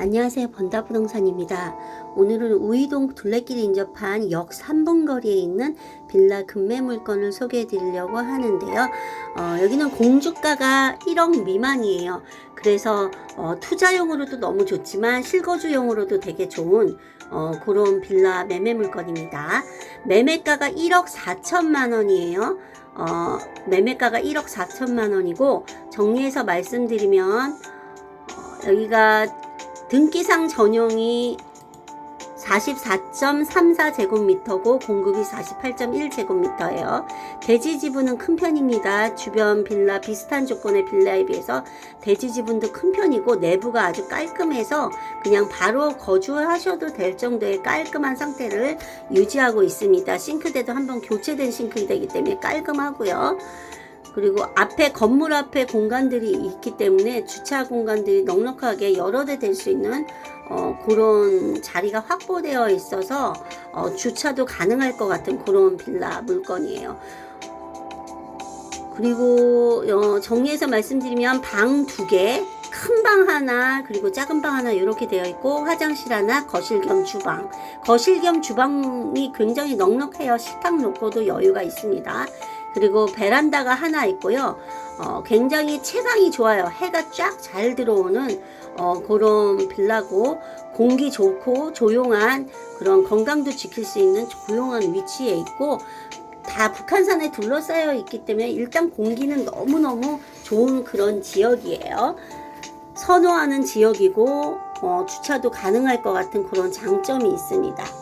안녕하세요. 번다 부동산입니다. 오늘은 우이동 둘레길에 인접한 역 3분 거리에 있는 빌라 급매 물건을 소개해 드리려고 하는데요. 어, 여기는 공주가가 1억 미만이에요. 그래서 어, 투자용으로도 너무 좋지만 실거주용으로도 되게 좋은 어, 그런 빌라 매매 물건입니다. 매매가가 1억 4천만 원이에요. 어, 매매가가 1억 4천만 원이고 정리해서 말씀드리면 어, 여기가 등기상 전용이 44.34제곱미터고 공급이 48.1제곱미터예요. 대지 지분은 큰 편입니다. 주변 빌라 비슷한 조건의 빌라에 비해서 대지 지분도 큰 편이고 내부가 아주 깔끔해서 그냥 바로 거주하셔도 될 정도의 깔끔한 상태를 유지하고 있습니다. 싱크대도 한번 교체된 싱크대이기 때문에 깔끔하고요. 그리고 앞에 건물 앞에 공간들이 있기 때문에 주차 공간들이 넉넉하게 여러 대 될 수 있는 어, 그런 자리가 확보되어 있어서 어, 주차도 가능할 것 같은 그런 빌라 물건이에요. 그리고 어, 정리해서 말씀드리면 방 두 개, 큰방 하나, 그리고 작은 방 하나 이렇게 되어 있고 화장실 하나, 거실 겸 주방. 거실 겸 주방이 굉장히 넉넉해요. 식탁 놓고도 여유가 있습니다. 그리고 베란다가 하나 있고요. 어, 굉장히 채광이 좋아요. 해가 쫙 잘 들어오는 어, 그런 빌라고 공기 좋고 조용한 그런 건강도 지킬 수 있는 조용한 위치에 있고 다 북한산에 둘러싸여 있기 때문에 일단 공기는 너무너무 좋은 그런 지역이에요. 선호하는 지역이고 어, 주차도 가능할 것 같은 그런 장점이 있습니다.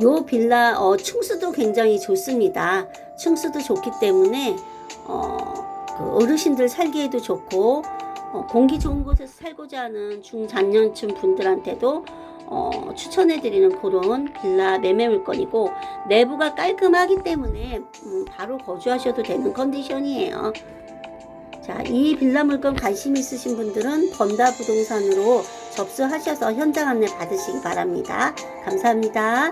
요 빌라 어, 층수도 굉장히 좋습니다. 층수도 좋기 때문에 어, 그 어르신들 살기에도 좋고 어, 공기 좋은 곳에서 살고자 하는 중장년층 분들한테도 어, 추천해드리는 그런 빌라 매매 물건이고 내부가 깔끔하기 때문에 음, 바로 거주하셔도 되는 컨디션이에요. 자, 이 빌라 물건 관심 있으신 분들은 번다 부동산으로 접수하셔서 현장 안내 받으시기 바랍니다. 감사합니다.